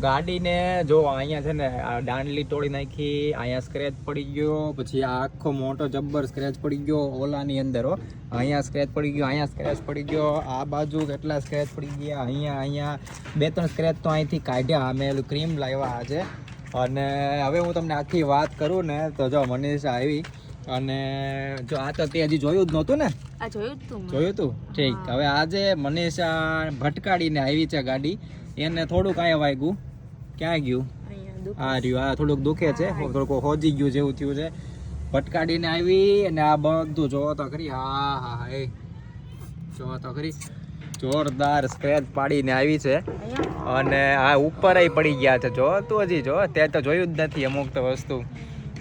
ગાડીને જો અહીંયા છે ને આ દાંડલી તોડી નાખી અહીંયા સ્ક્રેચ પડી ગયો પછી આ આખો મોટો જબ્બર સ્ક્રેચ પડી ગયો ઓલાની અંદર હો. અહીંયા સ્ક્રેચ પડી ગયો અહીંયા સ્ક્રેચ પડી ગયો આ બાજુ કેટલા સ્ક્રેચ પડી ગયા અહીંયા અહીંયા. બે ત્રણ સ્ક્રેચ તો અહીંથી કાઢ્યા અમે એલું ક્રીમ લાવ્યા આજે. અને હવે હું તમને આખી વાત કરું ને તો જો મનીષા આવી. અને જો આ તો તે હજી જોયું જ નહોતું ને? આ જોયું તું જોયું તું? ઠીક. હવે આજે મનીષા ભટકાડીને આવી છે ગાડી. એને થોડુંક કાંઈ વાગ્યું. ક્યાં ગયું? આ રહ્યું આ થોડુંક દુખે છે થોડુંક હોજી ગયું જેવું થયું છે. ભટકાડીને આવી અને આ બધું જોવો તો ખરી હા હા હા એ. જોવો તો ખરી. જોરદાર સ્ક્રેચ પાડીને આવી છે. અને આ ઉપર પડી ગયા છે જો તું હજી જો તે તો જોયું જ નથી અમુક તો વસ્તુ.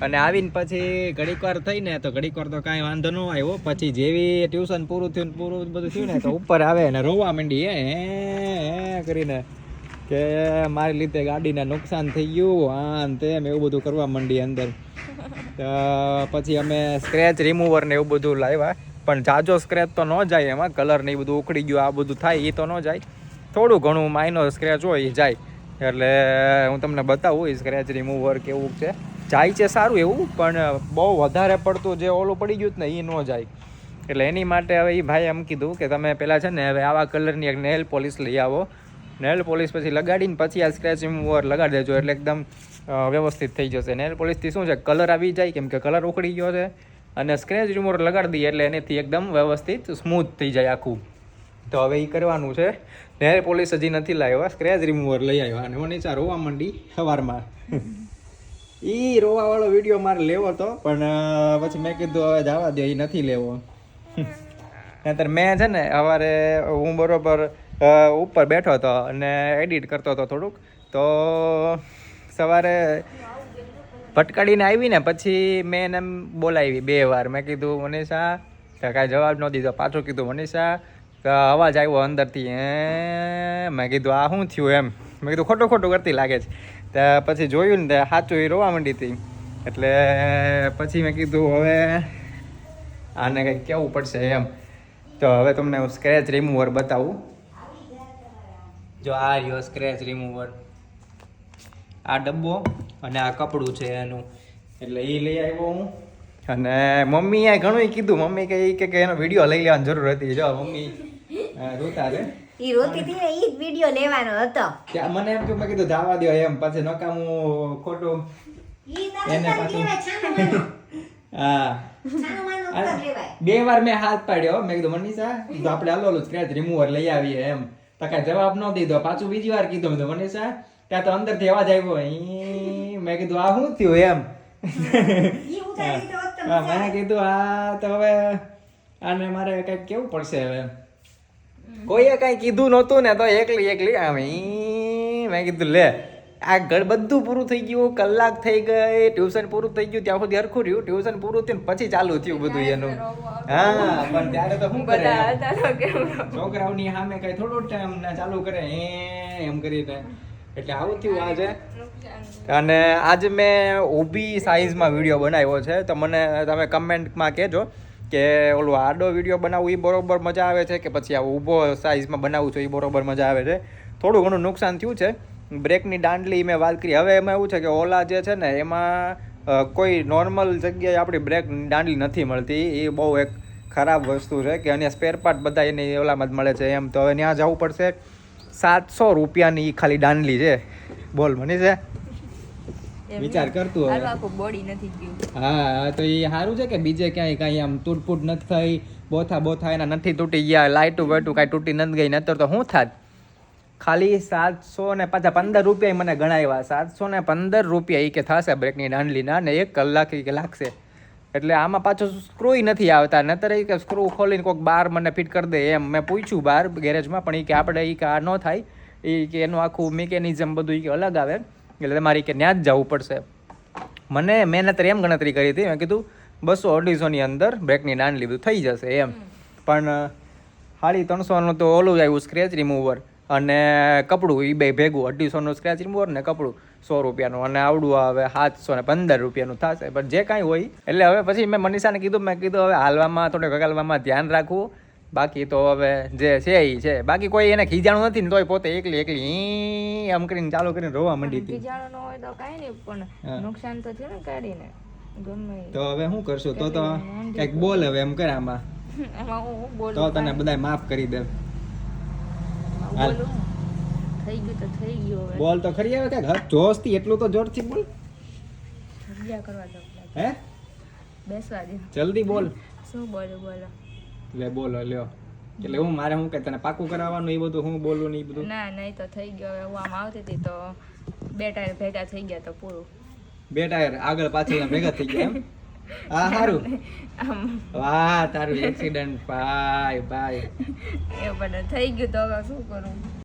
અને આવીને પછી ઘડીક વાર થઈને તો ઘડીક વાર તો કાંઈ વાંધો ન આવ્યો પછી જેવી ટ્યુશન પૂરું થયું પૂરું બધું થયું ને તો ઉપર આવે ને રોવા માંડી હે કરીને. કે મારી લીધે ગાડીને નુકસાન થઈ ગયું આમ તેમ એવું બધું કરવા માંડી અંદર. પછી અમે સ્ક્રેચ રિમૂવર ને એવું બધું લાવ્યા. પણ જાજો સ્ક્રેચ તો ન જાય એમાં કલર ને એ બધું ઉખડી ગયું આ બધું થાય એ તો ન જાય. થોડું ઘણું માઇનો સ્ક્રેચ હોય એ જાય. એટલે હું તમને બતાવું એ સ્ક્રેચ રિમૂવર કેવું છે. જાય છે સારું એવું પણ બહુ વધારે પડતું જે ઓલું પડી ગયું ને એ ન જાય. એટલે એની માટે હવે એ ભાઈ એમ કીધું કે તમે પહેલાં છે ને હવે આવા કલરની એક નેલ પોલિશ લઈ આવો. નેલ પોલિશ પછી લગાડીને પછી આ સ્ક્રેચ રિમૂવર લગાડી દેજો એટલે એકદમ વ્યવસ્થિત થઈ જશે. નેલ પોલિશથી શું છે? કલર આવી જાય કેમ કે કલર ઉખડી ગયો છે. અને સ્ક્રેચ રિમૂવર લગાડી દઈએ એટલે એનેથી એકદમ વ્યવસ્થિત સ્મૂથ થઈ જાય આખું. તો હવે એ કરવાનું છે. નેલ પોલિશ હજી નથી લાવ્યા. સ્ક્રેચ રિમૂવર લઈ આવ્યા અને મને ચા રોવા માંડી સવારમાં. એ રોવાવાળો વીડિયો મારે લેવો હતો પણ પછી મેં કીધું હવે જવા દે એ નથી લેવો. નહીતર મેં છે ને સવારે હું બરોબર ઉપર બેઠો હતો અને એડિટ કરતો હતો થોડુંક. તો સવારે ભટકાડીને આવી ને પછી મેં એને એમ બોલાવી બે વાર. મેં કીધું, મનીષા. તો કાંઈ જવાબ ન દીધો. પાછું કીધું, મનીષા, તો અવાજ આવ્યો અંદરથી. એ મેં કીધું, આ શું થયું એમ? મેં કીધું, ખોટું ખોટું કરતી લાગે છે. તો પછી જોયું ને સાચું એ રોવા માંડી હતી. એટલે પછી મેં કીધું, હવે આને કંઈક કેવું પડશે એમ. તો હવે તમને હું સ્ક્રેચ રિમૂવર બતાવું. જો આ રહ્યો સ્ક્રેચ રિમૂવર આ ડબ્બો અને આ કપડું છે એનું. એટલે એ લઈ આવ્યો હું. અને મમ્મીએ ઘણું કીધું. મમ્મી કે કે કે એનો વીડિયો લઈ લેવાની જરૂર હતી. જો મમ્મી રોતા રે ઈ રોતી હતી ને ઈ વીડિયો લેવાનો હતો. મને એમ કે મેં કીધું જવા દો એમ. પછી નકામું ખોટું ઈ એને પાછું- હા. બે વાર મેં હાથ પાડ્યો મેં કીધું મનીષા તો આપણે હાલો ઓલું સ્ક્રેચ રિમૂવર લઈ આવીએ એમ. તો કાંઈ જવાબ ન દીધો. પાછું બીજી વાર કીધું મેં કીધું મનીષા ત્યાં તો અંદરથી અવાજ આવ્યો મેં કીધું આ શું થયું એમ? તો તો મેં કીધું આ તો હવે આને મારે કંઈક કેવું પડશે હવે. કોઈએ કાંઈ કીધું નહોતું ને તો એકલી એકલી આમ મેં કીધું લે આ ઘર બધું પૂરું થઈ ગયું કલાક થઈ ગઈ ટ્યુશન પૂરું થઈ ગયું ત્યાં સુધી હરખું રહ્યું ટ્યુશન પૂરું થયું પછી ચાલુ થયું બધું એનું. હા પણ ત્યારે તો શું કરે છોકરાઓની સામે કઈ થોડો ટાઈમ ના ચાલુ કરે એમ કરીને. એટલે આવું થયું આજે. અને આજે મેં ઊભી સાઇઝમાં વીડિયો બનાવ્યો છે. તો મને તમે કમેન્ટમાં કહેજો કે ઓલું આડો વીડિયો બનાવવું એ બરોબર મજા આવે છે કે પછી આ ઊભો સાઇઝમાં બનાવવું છું એ બરોબર મજા આવે છે. થોડું ઘણું નુકસાન થયું છે. બ્રેકની દાંડલી મેં વાત કરી. હવે એમાં એવું છે કે ઓલા જે છે ને એમાં કોઈ નોર્મલ જગ્યાએ આપણી બ્રેક દાંડલી નથી મળતી. એ બહુ એક ખરાબ વસ્તુ છે કે અને સ્પેર પાર્ટ બધા એની ઓલામાં જ મળે છે એમ. તો હવે ત્યાં જવું પડશે. સાતસો રૂપિયાની ખાલી દાંડલી છે. બોલ મની છે વિચાર કરતું હવે. હારું આખું બોડી નથી ગયું. હા તો એ સારું છે કે બીજે ક્યાંય કાંઈ આમ તૂટફૂટ નથી થઈ? બોથા બોથા એના નથી તૂટી ગયા લાઇટું વાઇટું કાંઈ તૂટી નથી ગઈ નતર તો હું થાત? ખાલી સાતસો ને પાછા પંદર રૂપિયા મને ગણાવ્યા. સાતસો ને પંદર રૂપિયા એ કે થશે બ્રેકની દાંડલીના ને એક કલાક એ કે લાગશે. એટલે આમાં પાછો સ્ક્રૂ નથી આવતા. નતર એ કે સ્ક્રૂ ખોલીને કોઈક બાર મને ફિટ કરી દે એમ મેં પૂછ્યું બાર ગેરેજમાં પણ એ કે આપણે એ કે આ ન થાય. એ કે એનું આખું મિકેનિઝમ બધું એ કે અલગ આવે. એટલે તમારે કે ત્યાં જ જવું પડશે. મને મેં નતર એમ ગણતરી કરી હતી. મેં કીધું બસો અઢીસોની અંદર બ્રેકની દાંડલી બધું થઈ જશે એમ. પણ સાડી ત્રણસોનું તો ઓલું આવ્યું સ્ક્રેચ રિમૂવર અને કપડું એ બે ભેગું અઢીસોનું સ્ક્રેચ રિમૂવર ને કપડું સો રૂપિયાનું. અને આવડું હવે સાતસો ને પંદર રૂપિયાનું થશે. પણ જે કાંઈ હોય એટલે હવે પછી મેં મનીષાને કીધું મેં કીધું હવે હાલવામાં થોડુંક હગાલવામાં ધ્યાન રાખવું. બાકી તો હવે જે છે એ છે. બાકી કોઈ એને ખીજાણું નથી ને તોય પોતે એકલી એકલી આમ કરીને ચાલુ કરીને રોવા માંડી હતી. ખીજાણું ન હોય તો કાંઈ નહીં પણ નુકસાન તો છે ને કાઢીને. તો હવે શું કરશું? તો તો કંઈક બોલ હવે એમ કરે આમાં. તો તને બધા માફ કરી દે. હાલ. થઈ ગયું તો થઈ ગયું હવે. બોલ તો ખરી આવે કે જોશથી એટલું તો જોરથી બોલ. જગ્યા કરવા દો હે? બેસવા દે. જલ્દી બોલ. શું બોલો બોલો. લે બોલો લ્યો. એટલે હું મારે શું કે તને પાકું કરાવવાનું એ બધું હું બોલું ને એ બધું? ના નહીં તો થઈ ગયો હવે. હું આમ આવતી હતી તો બે ટાયર ભેગા થઈ ગયા તો પૂરું. બે ટાયર આગળ પાછળ ભેગા થઈ ગયા એમ? હા સારું વાહ તારું એક્સિડન્ટ ભાઈ ભાઈ એ બધું થઈ ગયું તો હવે શું કરું?